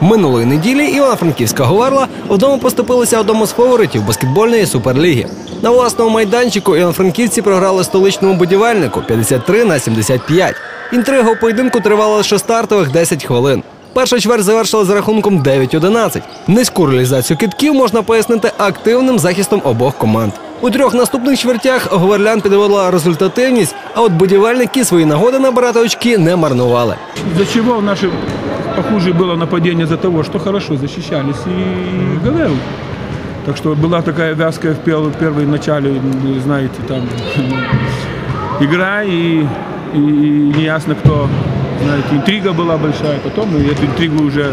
Минулої неділі Івано-Франківська Говерла вдома поступилися одному з фаворитів баскетбольної суперліги. На власному майданчику івано-франківці програли столичному будівельнику 53 на 75. Інтрига у поєдинку тривала лише стартових 10 хвилин. Перша чверть завершила з рахунком 9-11. Низьку реалізацію китків можна пояснити активним захистом обох команд. У трьох наступних чвертях Говерлян підводила результативність, а от будівельники свої нагоди набирати очки не марнували. Чего наше похуже было нападение из-за того, что хорошо защищались и ГВЛ. Так что была такая вязкая в первой начале, вы знаете, там игра и, и неясно кто, знаете, интрига была большая. Потом мы эту интригу уже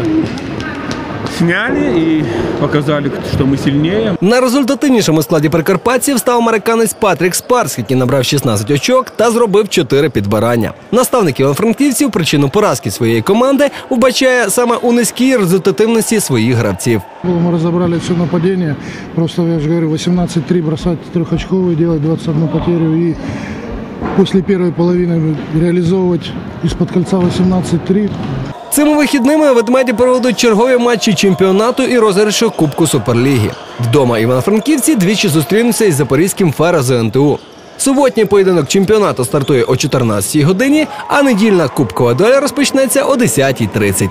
сняли и показали, что мы сильнее. На результативнішому складі прикарпатців став американець Патрік Спарс, який набрав 16 очок та зробив 4 підбирання. Наставник івано-франківців причину поразки своєї команди вбачає саме у низькій результативності своїх гравців. Мы разобрали все нападение. Просто, я же говорю, 18-3 бросать трехочковые, делать 21 потерю и после первой половины реализовывать из-под кольца 18-3. Цими вихідними ведмеді проведуть чергові матчі чемпіонату і розіграшу Кубку Суперліги. Вдома івано-франківці двічі зустрінуться із запорізьким фера ЗНТУ. Суботній поєдинок чемпіонату стартує о 14 годині, а недільна кубкова доля розпочнеться о 10.30.